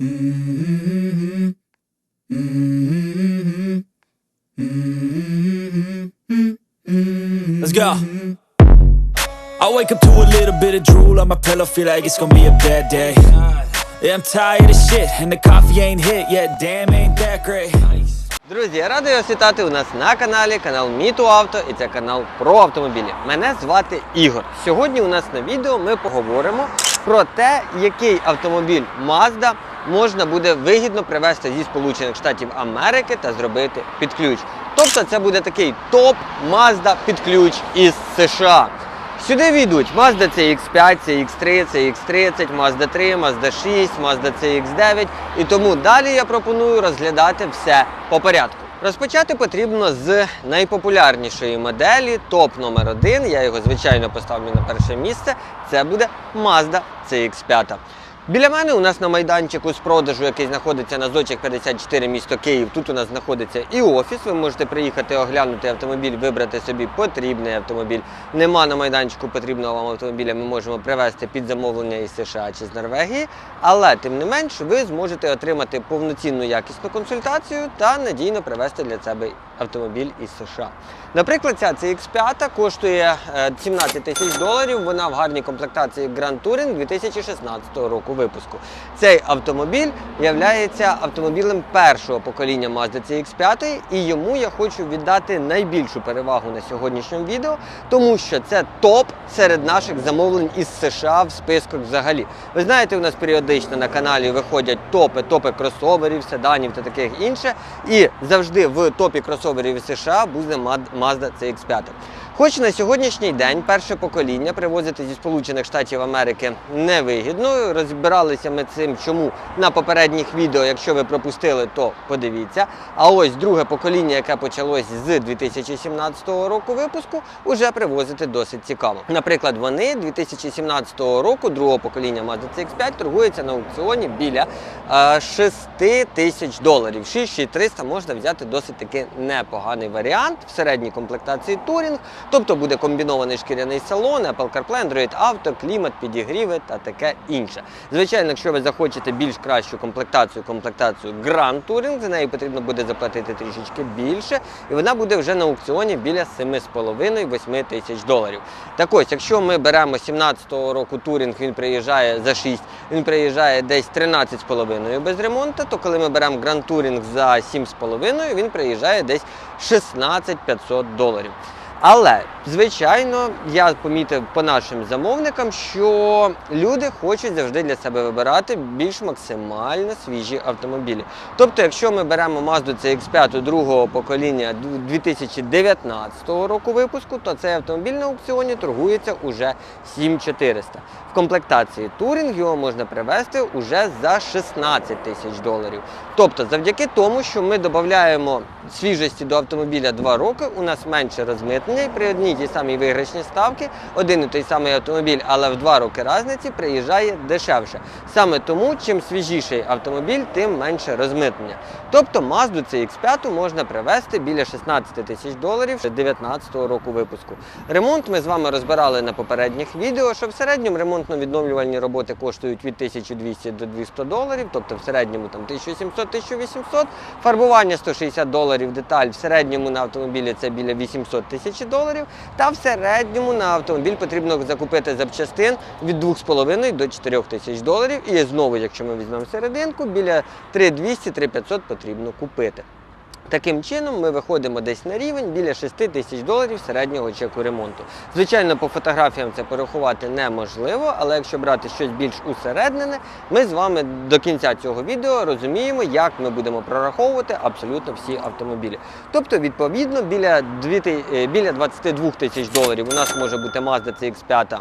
Let's go. I wake up to a little bit of drool on my pillow, feel like it's gonna be a bad day. Yeah, I'm tired of shit, and the coffee ain't hit yet. Damn, ain't that great. Друзі, я радий вас вітати у нас на каналі, канал Міту Авто, і це канал про автомобілі. Мене звати Ігор. Сьогодні у нас на відео ми поговоримо про те, який автомобіль Mazda можна буде вигідно привезти зі Сполучених Штатів Америки та зробити під ключ. Тобто це буде такий топ Mazda під ключ із США. Сюди війдуть Mazda CX5, CX3, CX30, Mazda 3, Mazda 6, Mazda CX9. І тому далі я пропоную розглядати все по порядку. Розпочати потрібно з найпопулярнішої моделі, топ номер 1 Я його звичайно поставлю на перше місце. Це буде Mazda CX5. Біля мене у нас на майданчику з продажу, який знаходиться на Зочах 54 місто Київ. Тут у нас знаходиться і офіс. Ви можете приїхати оглянути автомобіль, вибрати собі потрібний автомобіль. Нема на майданчику потрібного вам автомобіля. Ми можемо привезти під замовлення із США чи з Норвегії. Але тим не менш, ви зможете отримати повноцінну якісну консультацію та надійно привезти для себе автомобіль із США. Наприклад, ця CX5 коштує е, 17 тисяч доларів. Вона в гарній комплектації Grand Touring 2016 року випуску. Цей автомобіль є автомобілем першого покоління Mazda CX5, і йому я хочу віддати найбільшу перевагу на сьогоднішньому відео, тому що це топ серед наших замовлень із США в списках взагалі. Ви знаєте, у нас періодично на каналі виходять топи, топи кросоверів, седанів та таких інше. І завжди в топі кросоверів США буде Mazda CX5. Хоч на сьогоднішній день перше покоління привозити зі Сполучених Штатів Америки невигідно. Розбиралися ми цим, чому на попередніх відео, якщо ви пропустили, то подивіться. А ось друге покоління, яке почалось з 2017 року випуску, уже привозити досить цікаво. Наприклад, вони 2017 року, другого покоління Mazda CX5, торгуються на аукціоні біля е, 6 тисяч доларів. 6300 можна взяти досить таки непоганий варіант в середній комплектації Touring. Тобто буде комбінований шкіряний салон, Apple CarPlay, Android Auto, клімат, підігріви та таке інше. Звичайно, якщо ви захочете більш кращу комплектацію, комплектацію Grand Touring, за неї потрібно буде заплатити трішечки більше, і вона буде вже на аукціоні біля 7,5-8 тисяч доларів. Так ось, якщо ми беремо 17-го року Touring, він приїжджає за 6, він приїжджає десь 13,5 без ремонту, то коли ми беремо Grand Touring за 7,5, він приїжджає десь 16 500 доларів. Але, звичайно, я помітив по нашим замовникам, що люди хочуть завжди для себе вибирати більш максимально свіжі автомобілі. Тобто, якщо ми беремо Mazda CX5 другого покоління 2019 року випуску, то цей автомобіль на аукціоні торгується уже 7400. В комплектації Touring його можна привезти уже за 16 тисяч доларів. Тобто, завдяки тому, що ми додаємо свіжості до автомобіля 2 роки, у нас менше розмитнення і при одній тій самій виграшній ставки один і той самий автомобіль, але в 2 роки різниці приїжджає дешевше. Саме тому, чим свіжіший автомобіль, тим менше розмитнення. Тобто Mazda CX5 можна привезти біля 16 тисяч доларів 2019 року випуску. Ремонт ми з вами розбирали на попередніх відео, що в середньому ремонтно-відновлювальні роботи коштують від 1200 до 200 доларів, тобто в середньому там 1700-1800, фарбування 160 доларів деталь, в середньому на автомобілі це біля 800 тисяч доларів, та в середньому на автомобіль потрібно закупити запчастин від 2,5 до 4 тисяч доларів. І знову, якщо ми візьмемо серединку, біля 3200-3500 потрібно купити. Таким чином ми виходимо десь на рівень біля 6 тисяч доларів середнього чеку ремонту. Звичайно, по фотографіям це порахувати неможливо, але якщо брати щось більш усереднене, ми з вами до кінця цього відео розуміємо, як ми будемо прораховувати абсолютно всі автомобілі. Тобто, відповідно, біля 2, е, 22 тисяч доларів у нас може бути Mazda CX5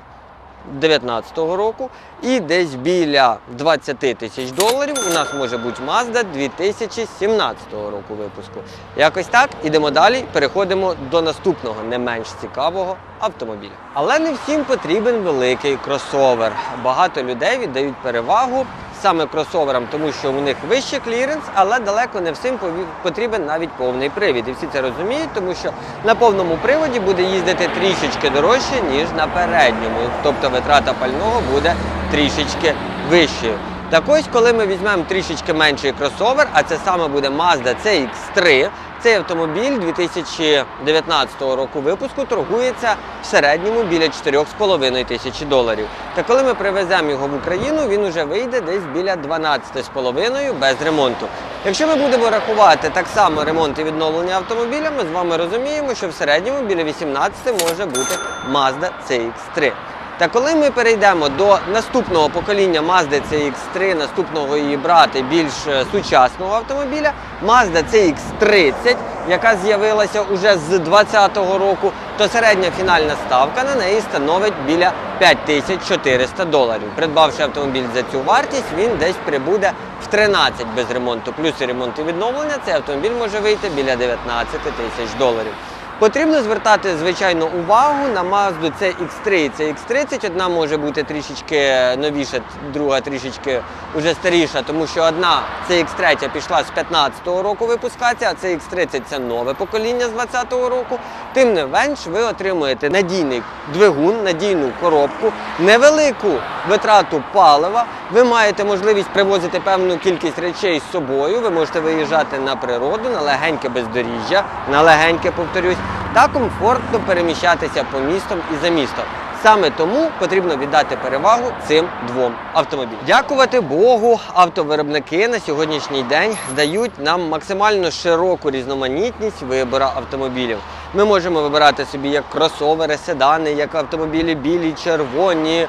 2019 року і десь біля 20 тисяч доларів у нас може бути Mazda 2017 року випуску. Якось так, ідемо далі, переходимо до наступного не менш цікавого автомобіля. Але не всім потрібен великий кросовер. Багато людей віддають перевагу саме кросоверам, тому що у них вищий кліренс, але далеко не всім потрібен навіть повний привід. І всі це розуміють, тому що на повному приводі буде їздити трішечки дорожче, ніж на передньому. Тобто витрата пального буде трішечки вищою. Так ось, коли ми візьмемо трішечки менший кросовер, а це саме буде Mazda CX-3, цей автомобіль 2019 року випуску торгується в середньому біля 4,5 тисячі доларів. Та коли ми привеземо його в Україну, він уже вийде десь біля 12,5 без ремонту. Якщо ми будемо рахувати так само ремонт і відновлення автомобіля, ми з вами розуміємо, що в середньому біля 18 може бути Mazda CX-3. Та коли ми перейдемо до наступного покоління Mazda CX-3, наступного її брати більш е, сучасного автомобіля, Mazda CX-30, яка з'явилася уже з 2020 року, то середня фінальна ставка на неї становить біля 5400 доларів. Придбавши автомобіль за цю вартість, він десь прибуде в 13 без ремонту, плюс ремонт і відновлення, цей автомобіль може вийти біля 19 тисяч доларів. Потрібно звертати, звичайно, увагу на Mazda CX3 і CX30. Одна може бути трішечки новіша, друга трішечки вже старіша, тому що одна CX3 пішла з 15-го року випускація, а CX30 це нове покоління з 20-го року. Тим не менш, ви отримуєте надійний двигун, надійну коробку, невелику витрату палива. Ви маєте можливість привозити певну кількість речей з собою. Ви можете виїжджати на природу, на легеньке бездоріжжя, на легеньке, повторюсь, та комфортно переміщатися по містам і за містом. Саме тому потрібно віддати перевагу цим двом автомобілям. Дякувати Богу, автовиробники на сьогоднішній день здають нам максимально широку різноманітність вибору автомобілів. Ми можемо вибирати собі як кросовери, седани, як автомобілі білі, червоні,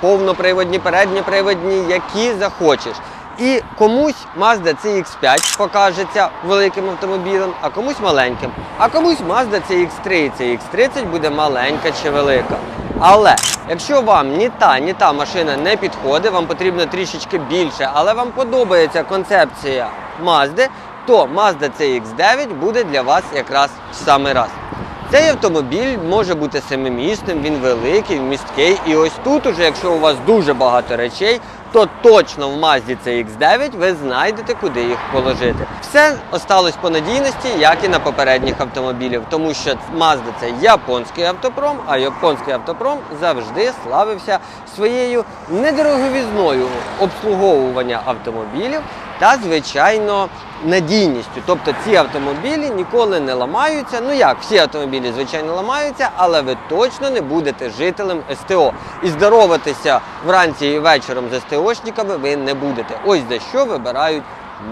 повноприводні, передньоприводні, які захочеш. І комусь Mazda CX5 покажеться великим автомобілем, а комусь маленьким. А комусь Mazda CX3 CX30 буде маленька чи велика. Але якщо вам ні та, ні та машина не підходить, вам потрібно трішечки більше, але вам подобається концепція Mazda, то Mazda CX9 буде для вас якраз в самий раз. Цей автомобіль може бути семимісним, він великий, місткий. І ось тут, уже, якщо у вас дуже багато речей, то точно в Mazda CX9 ви знайдете, куди їх положити. Все осталось по надійності, як і на попередніх автомобілів, тому що Mazda це японський автопром, а японський автопром завжди славився своєю недороговізною обслуговування автомобілів та, звичайно, надійністю. Тобто ці автомобілі ніколи не ламаються. Ну як, всі автомобілі, звичайно, ламаються, але ви точно не будете жителем СТО. І здороватися вранці і вечором з СТОшниками ви не будете. Ось за що вибирають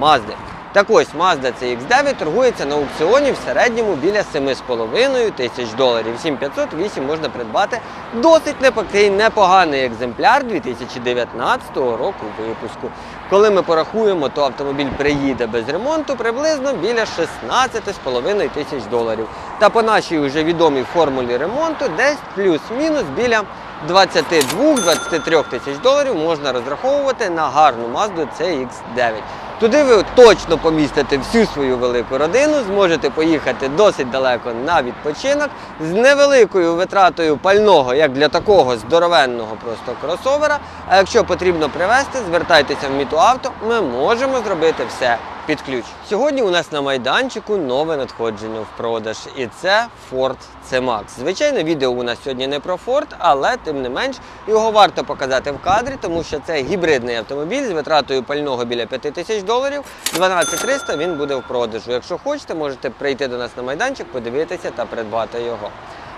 Mazda. Так ось Mazda CX9 торгується на аукціоні в середньому біля 7,5 тисяч доларів. 7508 можна придбати досить непокій, непоганий екземпляр 2019 року випуску. Коли ми порахуємо, то автомобіль приїде без ремонту приблизно біля 16,5 тисяч доларів. Та по нашій вже відомій формулі ремонту десь плюс-мінус біля 22-23 тисяч доларів можна розраховувати на гарну Mazda CX9. Туди ви точно помістите всю свою велику родину, зможете поїхати досить далеко на відпочинок з невеликою витратою пального, як для такого здоровенного просто кросовера. А якщо потрібно привезти, звертайтеся в міту авто, ми можемо зробити все під ключ. Сьогодні у нас на майданчику нове надходження в продаж, і це Ford C-Max. Звичайно, відео у нас сьогодні не про Ford, але тим не менш його варто показати в кадрі, тому що це гібридний автомобіль з витратою пального біля 5 тисяч доларів. 12300 він буде в продажу. Якщо хочете, можете прийти до нас на майданчик, подивитися та придбати його.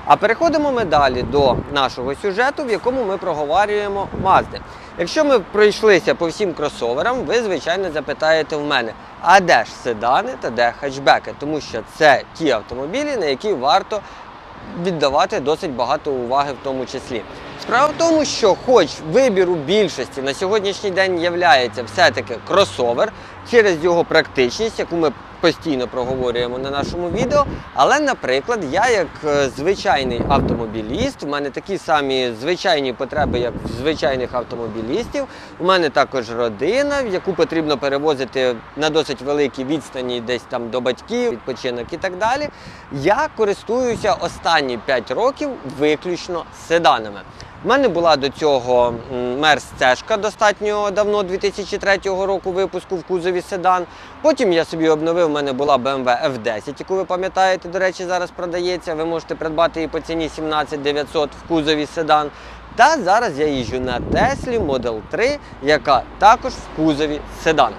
А переходимо ми далі до нашого сюжету, в якому ми проговорюємо Мазди. Якщо ми пройшлися по всім кросоверам, ви, звичайно, запитаєте в мене, а де ж седани та де хетчбеки? Тому що це ті автомобілі, на які варто віддавати досить багато уваги в тому числі. Справа в тому, що хоч вибір у більшості на сьогоднішній день являється все-таки кросовер через його практичність, яку ми постійно проговорюємо на нашому відео. Але, наприклад, я як е, звичайний автомобіліст, у мене такі самі звичайні потреби, як в звичайних автомобілістів. У мене також родина, яку потрібно перевозити на досить великій відстані, десь там до батьків, відпочинок і так далі. Я користуюся останні 5 років виключно седанами. У мене була до цього Мерс Цешка достатньо давно, 2003 року випуску в кузові седан. Потім я собі обновив, у мене була BMW F10, яку ви пам'ятаєте, до речі, зараз продається. Ви можете придбати її по ціні 17 900 в кузові седан. Та зараз я їжджу на Теслі Model 3, яка також в кузові седан.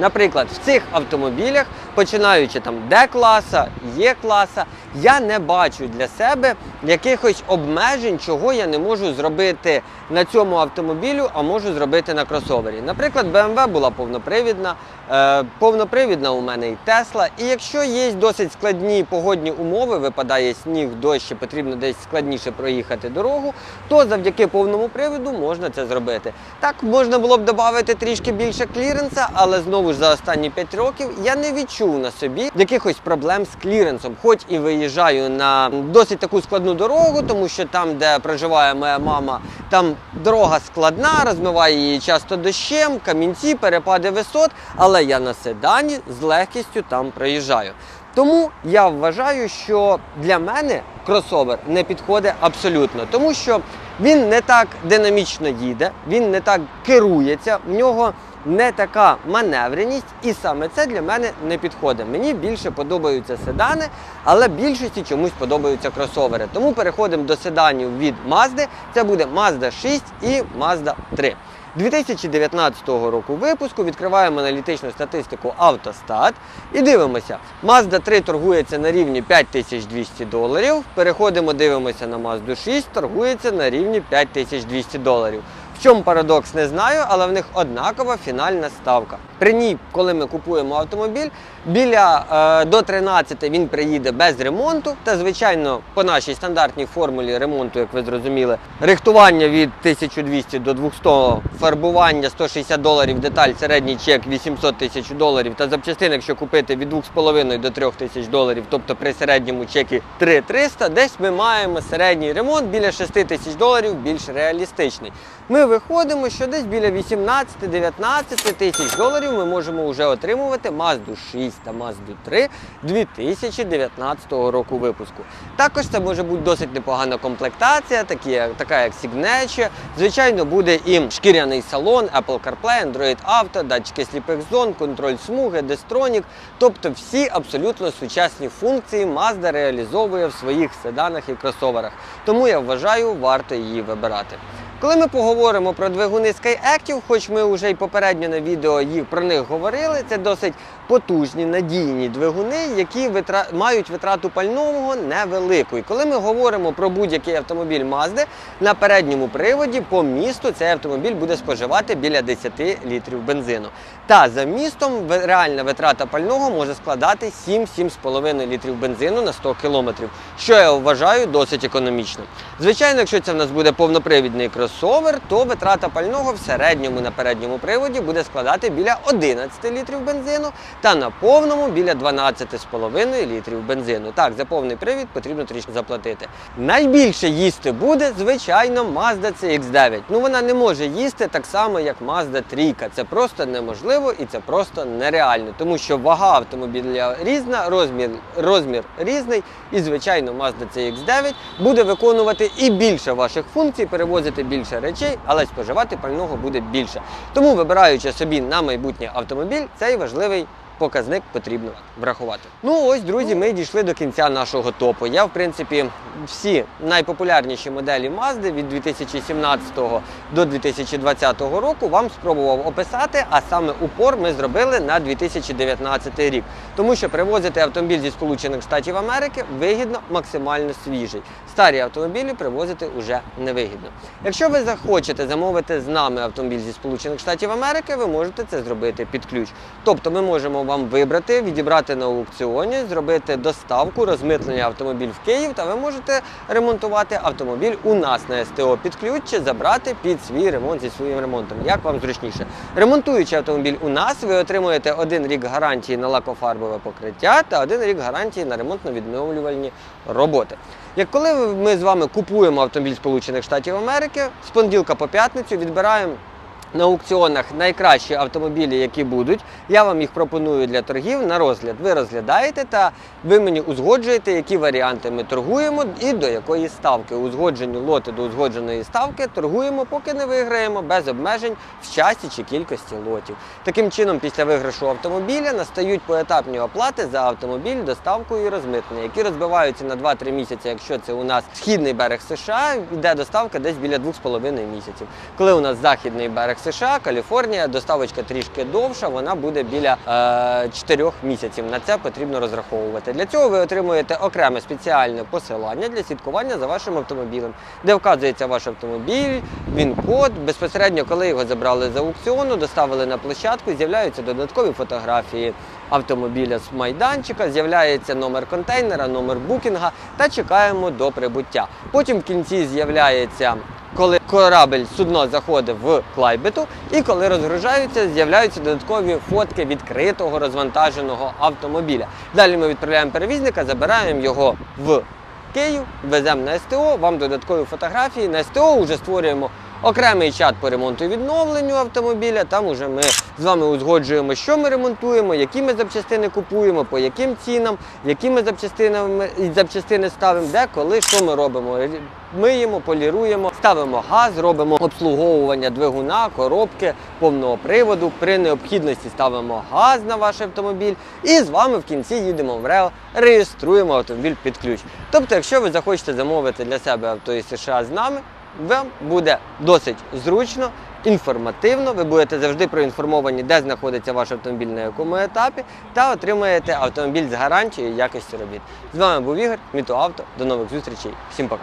Наприклад, в цих автомобілях, починаючи там Д-класа, Є-класа, я не бачу для себе якихось обмежень, чого я не можу зробити на цьому автомобілю, а можу зробити на кросовері. Наприклад, BMW була повнопривідна, е, повнопривідна у мене і Тесла. І якщо є досить складні погодні умови, випадає сніг, дощ, і потрібно десь складніше проїхати дорогу, то завдяки повному приводу можна це зробити. Так, можна було б додати трішки більше кліренса, але знову ж за останні 5 років я не відчув на собі якихось проблем з кліренсом, хоч і виїжджаю на досить таку складну дорогу, тому що там, де проживає моя мама, там дорога складна, розмиває її часто дощем, камінці, перепади висот, але я на седані з легкістю там проїжджаю. Тому я вважаю, що для мене кросовер не підходить абсолютно, тому що він не так динамічно їде, він не так керується, в нього не така маневреність, і саме це для мене не підходить. Мені більше подобаються седани, але більшості чомусь подобаються кросовери. Тому переходимо до седанів від Mazda. Це буде Mazda 6 і Mazda 3. 2019 року випуску відкриваємо аналітичну статистику Автостат і дивимося. Mazda 3 торгується на рівні 5200 доларів. Переходимо, дивимося на Mazda 6, торгується на рівні 5200 доларів. В чому парадокс, не знаю, але в них однакова фінальна ставка. При ній, коли ми купуємо автомобіль, біля е, до 13 він приїде без ремонту. Та, звичайно, по нашій стандартній формулі ремонту, як ви зрозуміли, рихтування від 1200 до 200, фарбування 160 доларів, деталь, середній чек 800 тисяч доларів та запчастин, якщо купити від 2,5 до 3 тисяч доларів, тобто при середньому чекі 3300, десь ми маємо середній ремонт біля 6 тисяч доларів, більш реалістичний. Ми виходимо, що десь біля 18-19 тисяч доларів ми можемо вже отримувати Mazda 6 та Mazda 3 2019 року випуску. Також це може бути досить непогана комплектація, такі, така як Signature. Звичайно, буде і шкіряний салон, Apple CarPlay, Android Auto, датчики сліпих зон, контроль смуги, Destronic. Тобто всі абсолютно сучасні функції Mazda реалізовує в своїх седанах і кросоверах. Тому я вважаю, варто її вибирати. Коли ми поговоримо про двигуни SkyActiv, хоч ми вже й попередньо на відео про них говорили, це досить потужні надійні двигуни, які витра... мають витрату пального невелику. І коли ми говоримо про будь-який автомобіль Mazda, на передньому приводі по місту цей автомобіль буде споживати біля 10 літрів бензину. Та за містом реальна витрата пального може складати 7-7,5 літрів бензину на 100 кілометрів, що я вважаю досить економічно. Звичайно, якщо це в нас буде повнопривідний кросовер, то витрата пального в середньому на передньому приводі буде складати біля 11 літрів бензину та на повному біля 12,5 літрів бензину. Так, за повний привід потрібно трішки заплатити. Найбільше їсти буде, звичайно, Mazda CX-9. Ну вона не може їсти так само, як Mazda 3. Це просто неможливо і це просто нереально, тому що вага автомобіля різна, розмір, розмір різний, і звичайно, Mazda CX-9 буде виконувати і більше ваших функцій, перевозити більше речей, але споживати пального буде більше. Тому, вибираючи собі на майбутнє автомобіль, цей важливий показник потрібно врахувати. Ну ось, друзі, ми дійшли до кінця нашого топу. Я, в принципі, всі найпопулярніші моделі Mazda від 2017 до 2020 року вам спробував описати, а саме упор ми зробили на 2019 рік. Тому що привозити автомобіль зі Сполучених Штатів Америки вигідно, максимально свіжий. Старі автомобілі привозити вже невигідно. Якщо ви захочете замовити з нами автомобіль зі Сполучених Штатів Америки, ви можете це зробити під ключ. Тобто ми можемо вам вибрати, відібрати на аукціоні, зробити доставку, розмитнення автомобіль в Київ, та ви можете ремонтувати автомобіль у нас на СТО під ключ чи забрати під свій ремонт зі своїм ремонтом, як вам зручніше. Ремонтуючи автомобіль у нас, ви отримуєте один рік гарантії на лакофарбове покриття та один рік гарантії на ремонтно-відновлювальні роботи. Як коли ми з вами купуємо автомобіль Сполучених Штатів Америки, з понеділка по п'ятницю відбираємо на аукціонах найкращі автомобілі, які будуть. Я вам їх пропоную для торгів на розгляд. Ви розглядаєте та ви мені узгоджуєте, які варіанти ми торгуємо і до якої ставки. Узгоджені лоти до узгодженої ставки торгуємо, поки не виграємо, без обмежень в часі чи кількості лотів. Таким чином, після виграшу автомобіля настають поетапні оплати за автомобіль, доставку і розмитнення, які розбиваються на 2-3 місяці, якщо це у нас східний берег США, йде доставка десь біля 2,5 місяців. Коли у нас західний берег США, Каліфорнія, доставочка трішки довша, вона буде біля е, 4 місяців. На це потрібно розраховувати. Для цього ви отримуєте окреме спеціальне посилання для слідкування за вашим автомобілем, де вказується ваш автомобіль, він код. Безпосередньо, коли його забрали з аукціону, доставили на площадку, з'являються додаткові фотографії автомобіля з майданчика, з'являється номер контейнера, номер букінга та чекаємо до прибуття. Потім в кінці з'являється. Коли корабель судно заходить в клайбету, і коли розгружаються, з'являються додаткові фотки відкритого розвантаженого автомобіля. Далі ми відправляємо перевізника, забираємо його в Київ, веземо на СТО, вам додаткові фотографії. На СТО вже створюємо окремий чат по ремонту і відновленню автомобіля. Там уже ми з вами узгоджуємо, що ми ремонтуємо, які ми запчастини купуємо, по яким цінам, які ми запчастинами запчастини ставимо, де, коли, що ми робимо. Миємо, поліруємо, ставимо газ, робимо обслуговування двигуна, коробки повного приводу. При необхідності ставимо газ на ваш автомобіль і з вами в кінці їдемо в РЕО, реєструємо автомобіль під ключ. Тобто, якщо ви захочете замовити для себе авто із США з нами, вам буде досить зручно, інформативно. Ви будете завжди проінформовані, де знаходиться ваш автомобіль на якому етапі, та отримаєте автомобіль з гарантією якості робіт. З вами був Ігор, Мітоавто. До нових зустрічей. Всім пока.